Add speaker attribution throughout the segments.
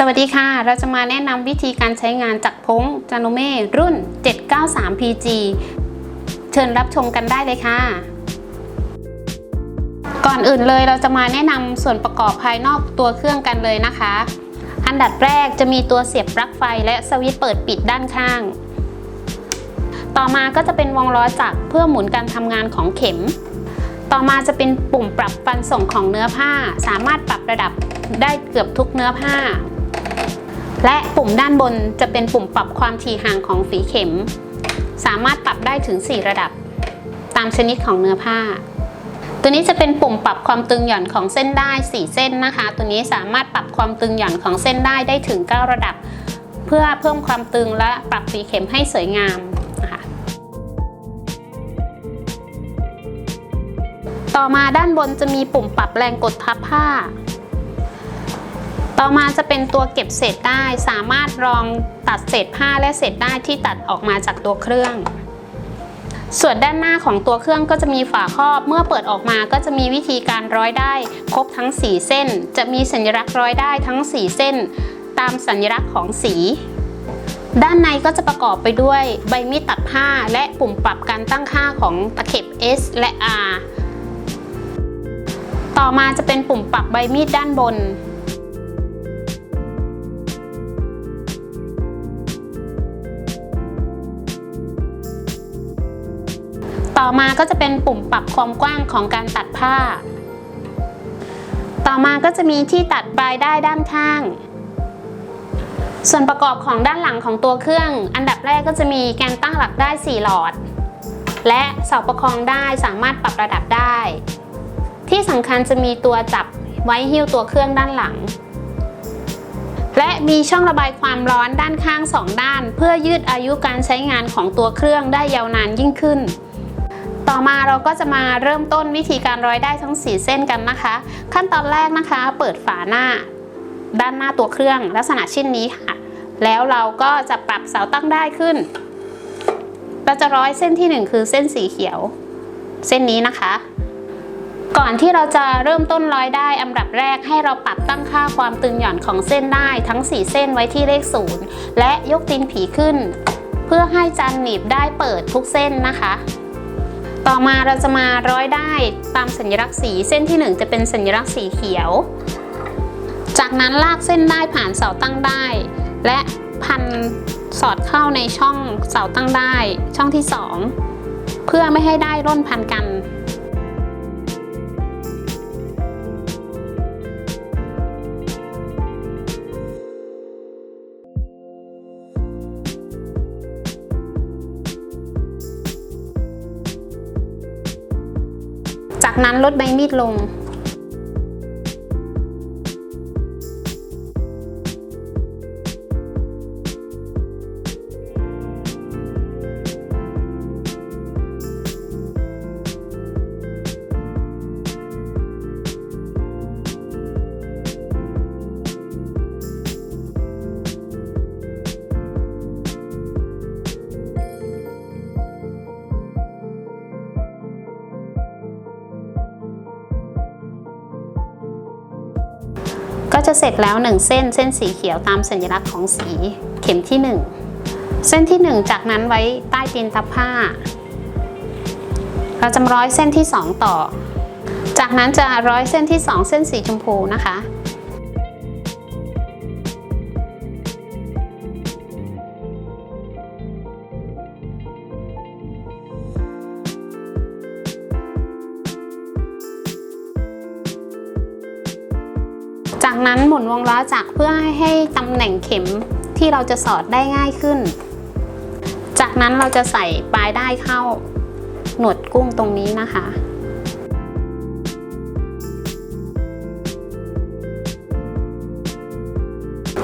Speaker 1: สวัสดีค่ะ เราจะมาแนะนำวิธีการใช้งานจักรพงจานุเม่รุ่น 793PG เชิญรับชมกันได้เลยค่ะ ก่อนอื่นเลยเราจะมาแนะนำส่วนประกอบภายนอกตัวเครื่องกันเลยนะคะ อันดับแรกจะมีตัวเสียบปลั๊กไฟและสวิตช์เปิดปิดด้านข้าง ต่อมาก็จะเป็นวงล้อจักรเพื่อหมุนการทำงานของเข็ม ต่อมาจะเป็นปุ่มปรับฟันส่งของเนื้อผ้า สามารถปรับระดับได้เกือบทุกเนื้อผ้า และปุ่มด้านบนจะเป็นปุ่มปรับความถี่ห่างของฝีเข็ม สามารถปรับได้ถึง 4 ระดับ ตามชนิดของเนื้อผ้า ตัวนี้จะเป็นปุ่มปรับความตึงหย่อนของเส้นได้ 4 เส้นนะคะ ตัวนี้สามารถปรับความตึงหย่อนของเส้นได้ได้ถึง 9 ระดับ เพื่อเพิ่มความตึงและปรับฝีเข็มให้สวยงามนะคะต่อมาด้านบนจะมีปุ่มปรับแรงกดทับผ้า ต่อมาจะเป็นตัวเก็บเศษได้สามารถรองตัดเศษผ้าและเศษได้ที่ตัดออกมาจากตัวเครื่อง ส่วนด้านหน้าของตัวเครื่องก็จะมีฝาครอบ เมื่อเปิดออกมาก็จะมีวิธีการร้อยได้ครบทั้ง 4 เส้น จะมีสัญลักษณ์ร้อยได้ทั้ง 4 เส้น ตามสัญลักษณ์ของสี ด้านในก็จะประกอบไปด้วยใบมีดตัดผ้าและปุ่มปรับการตั้งค่าของตะเข็บ S และ R ต่อมาจะเป็นปุ่มปรับใบมีดด้านบน ต่อมาก็จะเป็นปุ่มปรับความกว้างของการตัดผ้า ต่อมาก็จะมีที่ตัดปลายได้ด้านข้าง ส่วนประกอบของด้านหลังของตัวเครื่อง อันดับแรกก็จะมีแกนตั้งหลักได้ 4 หลอด และเสาประคองได้สามารถปรับระดับได้ ที่สำคัญจะมีตัวจับไว้หิ้วตัวเครื่องด้านหลัง และมีช่องระบายความร้อนด้านข้าง 2 ด้าน เพื่อยืดอายุการใช้งานของตัวเครื่องได้ยาวนานยิ่งขึ้น ต่อมาเราก็จะมาเริ่มต้นวิธีการร้อยได้ทั้ง 4 เส้นกันนะคะ ขั้นตอนแรกนะคะ เปิดฝาหน้า ด้านหน้าตัวเครื่องลักษณะเช่นนี้ค่ะ แล้วเราก็จะปรับเสาตั้งได้ขึ้น เราจะร้อยเส้นที่ 1 คือเส้นสีเขียว เส้นนี้นะคะ ก่อนที่เราจะเริ่มต้นร้อยได้อันดับแรกให้เราปรับตั้งค่าความตึงหย่อนของเส้นได้ทั้ง 4 เส้นไว้ที่เลขศูนย์และยกตีนผีขึ้น เพื่อให้จานหนีบได้เปิดทุกเส้นนะคะ ต่อมาเราจะมาร้อยได้ตามสัญลักษณ์สีเส้นที่ 1 จะเป็นสัญลักษณ์สีเขียว จากนั้นลากเส้นได้ผ่านเสาตั้งได้ และพันสอดเข้าในช่องเสาตั้งได้ ช่องที่ 2 เพื่อไม่ให้ได้ร่นพันกัน นั้นลดใบมีดลง จะเสร็จแล้ว 1 เส้น เส้นสีเขียวตามสัญลักษณ์ของสีเข็มที่ 1 เส้นที่ 1 จากนั้นไว้ใต้ตีนทับผ้า เราจะร้อยเส้นที่ 2 ต่อ จากนั้นจะร้อยเส้นที่ 2 เส้นสีชมพูนะคะ จากนั้นหมุนวงล้อจักรเพื่อให้ตำแหน่งเข็มที่เราจะสอดได้ง่ายขึ้น จากนั้นเราจะใส่ปลายได้ายเข้าหนวดกุ้งตรงนี้นะคะ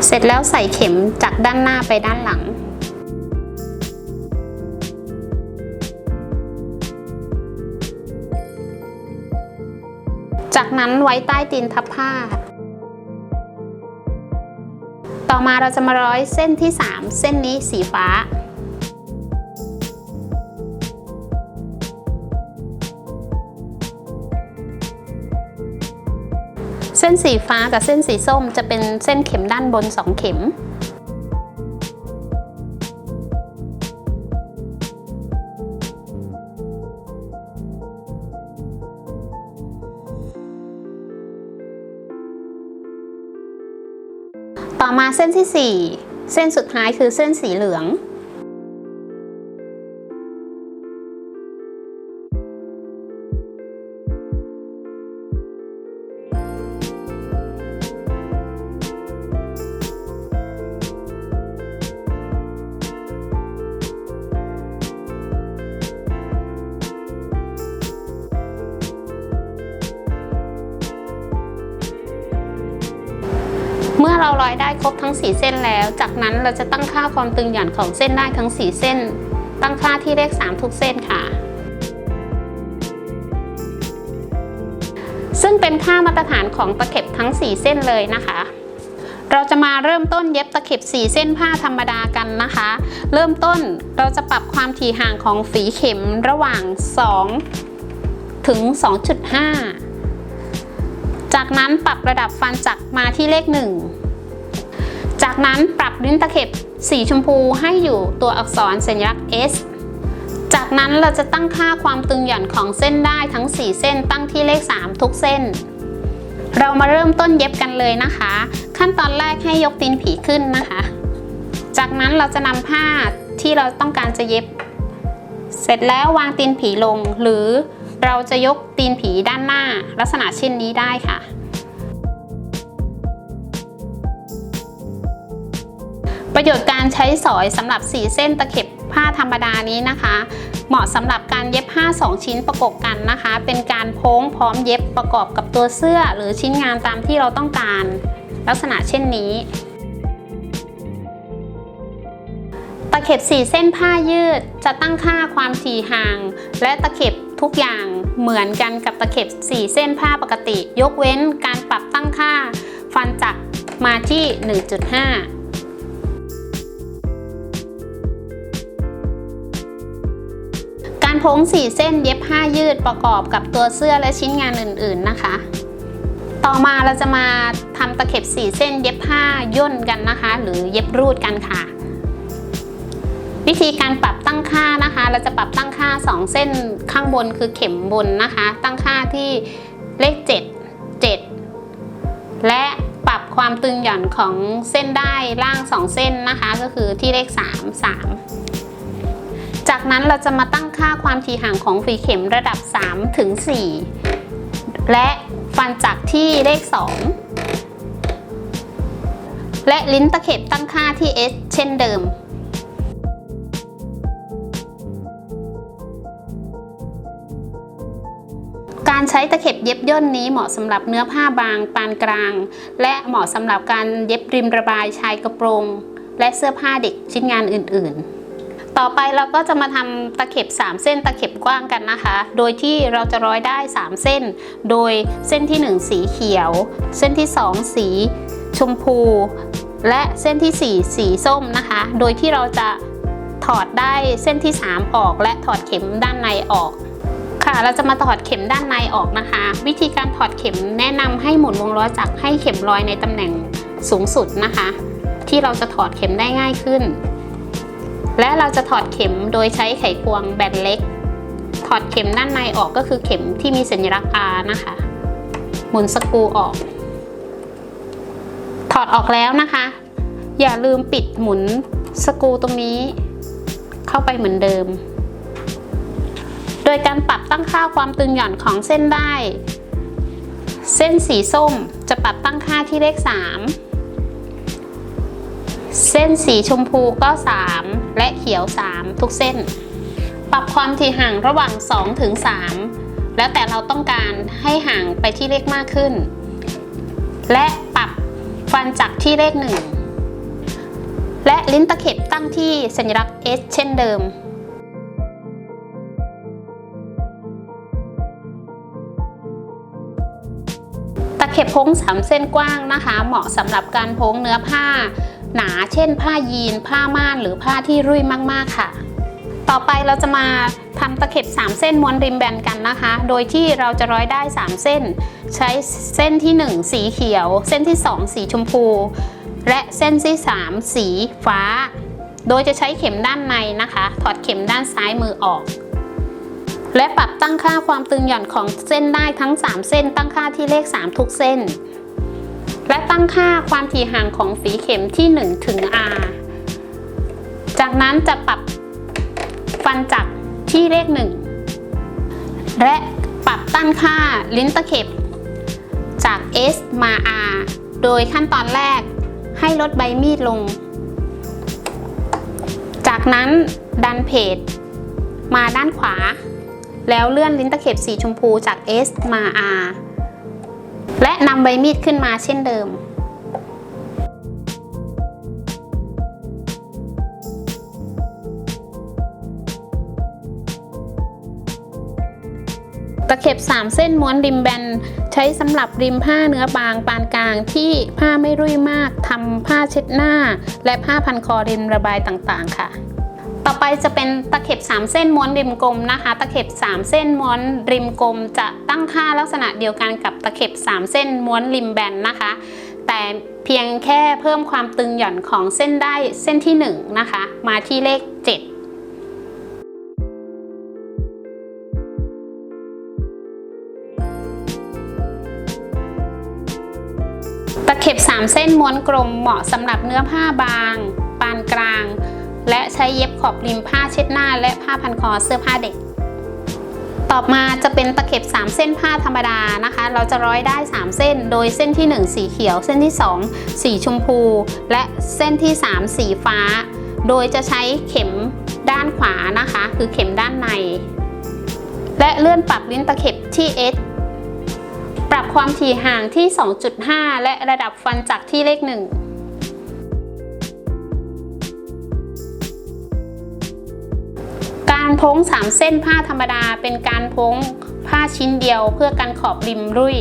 Speaker 1: เสร็จแล้วใส่เข็มจากด้านหน้าไปด้านหลัง จากนั้นไว้ใต้ตีนทับผ้า ต่อมาเราจะมาร้อยเส้นที่ 3 เส้นนี้สีฟ้าเสส้นสีฟ้ากับเส้นสีส้มจะเป็นเส้นเข็มด้านบน 2 เข็ม เส้นที่ 4 เส้นสุดท้ายคือเส้นสีเหลือง ครบทั้ง 4 เส้นแล้ว จากนั้นเราจะตั้งค่าความตึงหย่อนของเส้นได้ทั้ง 4 เส้น ตั้งค่าที่เลข 3 ทุกเส้นค่ะ ซึ่งเป็นค่ามาตรฐานของตะเข็บทั้ง 4 เส้นเลยนะคะเราจะมาเริ่มต้นเย็บตะเข็บ 4 เส้นผ้าธรรมดากันนะคะ เริ่มต้นเราจะปรับความถี่ห่างของฝีเข็มระหว่าง 2 ถึง 2.5 จากนั้นปรับระดับฟันจักรมาที่เลข 1 จากนั้นปรับลิ้นตะเข็บสีชมพูให้อยู่ตัวอักษรสัญลักษณ์ S จากนั้นเราจะตั้งค่าความตึงหย่อนของเส้นได้ทั้ง 4 เส้นตั้งที่เลข 3 ทุกเส้น เรามาเริ่มต้นเย็บกันเลยนะคะ ขั้นตอนแรกให้ยกตีนผีขึ้นนะคะ จากนั้นเราจะนำผ้าที่เราต้องการจะเย็บ เสร็จแล้ววางตีนผีลงหรือเราจะยกตีนผีด้านหน้า ลักษณะเช่นนี้ได้ค่ะ ประโยชน์การใช้สอยสำหรับ 4 เส้นตะเข็บผ้าธรรมดานี้นะคะ เหมาะสำหรับการเย็บผ้า 2 ชิ้นประกบกันนะคะ เป็นการโพ้งพร้อมเย็บประกอบกับตัวเสื้อ หรือชิ้นงานตามที่เราต้องการ ลักษณะเช่นนี้ ตะเข็บ 4 เส้นผ้ายืดจะตั้งค่าความถี่ห่าง และตะเข็บทุกอย่างเหมือนกันกับตะเข็บ 4 เส้นผ้าปกติ ยกเว้นการปรับตั้งค่า ฟันจักรมาที่ 1.5 โพ้ง 4 เส้นเย็บผ้ายืดประกอบกับตัวเสื้อและชิ้นงานอื่นๆนะคะ ต่อมาเราจะมาทำตะเข็บ 4 เส้นเย็บผ้าย่นกันนะคะ หรือเย็บรูดกันค่ะ วิธีการปรับตั้งค่านะคะ เราจะปรับตั้งค่า 2 เส้นข้างบนคือเข็มบนนะคะ ตั้งค่าที่เลข 7 7 และปรับความตึงหย่อนของเส้นได้ล่าง 2 เส้นนะคะ ก็คือที่เลข 3 3 จากนั้นเราจะมาตั้งค่าความถี่ห่างของฝีเข็มระดับ 3 ถึง 4 และฟันจักรที่เลข 2 และลิ้นตะเข็บตั้งค่าที่ S เช่นเดิมการใช้ตะเข็บเย็บย่นนี้เหมาะสำหรับเนื้อผ้าบางปานกลาง และเหมาะสำหรับการเย็บริมระบายชายกระโปรง และเสื้อผ้าเด็กชิ้นงานอื่น ๆ ต่อไปเราก็จะมาทำตะเข็บ 3 เส้นตะเข็บกว้างกันนะคะ โดยที่เราจะร้อยได้ 3 เส้น โดยเส้นที่ 1 สีเขียว เส้นที่ 2 สีชมพู และเส้นที่ 4 สีส้มนะคะ โดยที่เราจะถอดได้เส้นที่ 3 ออก และถอดเข็มด้านในออกค่ะเราจะมาถอดเข็มด้านในออกนะคะ วิธีการถอดเข็มแนะนำให้หมุนวงล้อจักรให้เข็มลอยในตำแหน่งสูงสุดนะคะ ที่เราจะถอดเข็มได้ง่ายขึ้น และเราจะถอดเข็มโดยใช้ไขควงแบนเล็ก ถอดเข็มด้านในออกก็คือเข็มที่มีสัญลักษณ์ R นะคะ หมุนสกรูออก ถอดออกแล้วนะคะ อย่าลืมปิดหมุนสกรูตรงนี้ เข้าไปเหมือนเดิม โดยการปรับตั้งค่าความตึงหย่อนของเส้นได้ เส้นสีส้มจะปรับตั้งค่าที่เลข 3 ส้นสีชมพูก็ 3 และเขียว 3 ทุกเส้น ปรับความถี่ห่างระหว่าง 2 ถึง 3 แล้วแต่เราต้องการให้ห่างไปที่เลขมากขึ้น และปรับฟันจักรที่เลข 1 และลิ้นตะเข็บตั้งที่สัญลักษณ์ S เช่นเดิมตะเข็บโพ้งสามเส้นกว้างนะคะ เหมาะสำหรับการโพ้งเนื้อผ้า หนาเช่น ผ้ายีน ผ้าม่าน หรือผ้าที่รุ่ยมากๆค่ะ ต่อไปเราจะมาทำตะเข็บ 3 เส้นม้วนริมแบนกันนะคะ โดยที่เราจะร้อยได้ 3 เส้น ใช้เส้นที่ 1 สีเขียว เส้นที่ 2 สีชมพู และเส้นที่ 3 สีฟ้า โดยจะใช้เข็มด้านในนะคะ ถอดเข็มด้านซ้ายมือออก และปรับตั้งค่าความตึงหย่อนของเส้นได้ทั้ง 3 เส้น ตั้งค่าที่เลข 3 ทุกเส้น และตั้งค่าความถี่ห่างของฝีเข็มที่ 1 ถึง R จากนั้นจะปรับฟันจักรที่เลข 1 และปรับตั้งค่าลิ้นตะเข็บ จาก S มา R โดยขั้นตอนแรกให้ลดใบมีดลง จากนั้นดันเพจมาด้านขวา แล้วเลื่อนลิ้นตะเข็บสีชมพูจาก S มา R และนำใบมีดขึ้นมาเช่นเดิม ตะเข็บ 3 เส้นม้วนริมแบน ใช้สำหรับริมผ้าเนื้อบางปานกลางที่ผ้าไม่รุ่ยมากทำผ้าเช็ดหน้า และผ้าพันคอริมระบายต่างๆ ค่ะ ต่อไปจะเป็นตะเข็บ 3 เส้นม้วนริมกลมนะคะ ตะเข็บ 3 เส้นม้วนริมกลม จะตั้งค่าลักษณะเดียวกันกับตะเข็บ 3 เส้นม้วนริมแบนนะคะ แต่เพียงแค่เพิ่มความตึงหย่อนของเส้นได้เส้นที่ 1 นะคะ มาที่เลข 7ตะเข็บ 3 เส้นม้วนกลมเหมาะสำหรับเนื้อผ้าบาง ปานกลาง และใช้เย็บขอบริมผ้าเช็ดหน้า และผ้าพันคอเสื้อผ้าเด็ก ต่อมาจะเป็นตะเข็บ 3 เส้นผ้าธรรมดานะคะ เราจะร้อยได้ 3 เส้น โดยเส้นที่ 1 สีเขียว เส้นที่ 2 สีชมพู และเส้นที่ 3 สีฟ้า โดยจะใช้เข็มด้านขวานะคะ คือเข็มด้านใน และเลื่อนปรับลิ้นตะเข็บที่ S ปรับความถี่ห่างที่ 2.5 และระดับฟันจักรที่เลข 1 การพ้ง 3 เส้นผ้าธรรมดา เป็นการพ้งผ้าชิ้นเดียว เพื่อกันขอบริมรุ่ย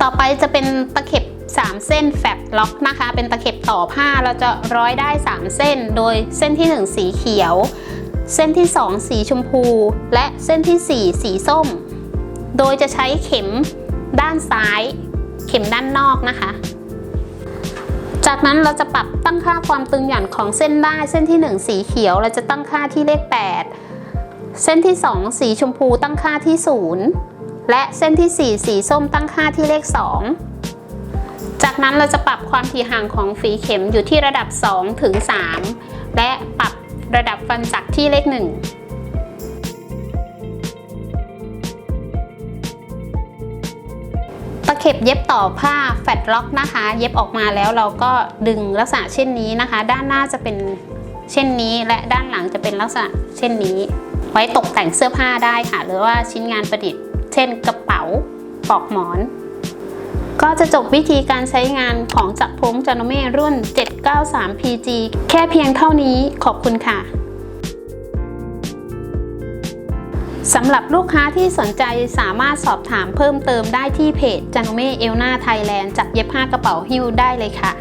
Speaker 1: ต่อไปจะเป็นตะเข็บ 3 เส้นแฟบล็อกนะคะ เป็นตะเข็บต่อผ้าเราจะร้อยได้ 3 เส้น โดยเส้นที่ 1 สีเขียว เส้นที่ 2 สีชมพู และเส้นที่ 4 สีส้ม โดยจะใช้เข็มด้านซ้าย เข็มด้านนอกนะคะจากนั้นเราจะปรับตั้งค่าความตึงหย่อนของเส้นได้เส้นที่ 1 สีเขียว เราจะตั้งค่าที่เลข 8 เส้นที่ 2 สีชมพูตั้งค่าที่ 0 และเส้นที่ 4 สีส้มตั้งค่าที่เลข 2 จากนั้นเราจะปรับความถี่ห่างของฝีเข็มอยู่ที่ระดับ 2 ถึง 3 และปรับระดับฟันจักรที่เลข 1ตะเข็บเย็บต่อผ้าแฟตล็อกนะคะ เย็บออกมาแล้วเราก็ดึงลักษณะเช่นนี้นะคะ ด้านหน้าจะเป็นเช่นนี้ และด้านหลังจะเป็นลักษณะเช่นนี้ ไว้ตกแต่งเสื้อผ้าได้ค่ะ หรือว่าชิ้นงานประดิษฐ์ เช่นกระเป๋าปลอกหมอน ก็จะจบวิธีการใช้งานของจักรพงจานเม่รุ่น 793 PG แค่เพียงเท่านี้ขอบคุณค่ะสำหรับลูกค้าที่สนใจสามารถสอบถามเพิ่มเติมได้ที่เพจจ a นเม่เอลนาไทยแลนด์จัดเย็บผ้ากระเป๋าฮิ้วได้เลยค่ะ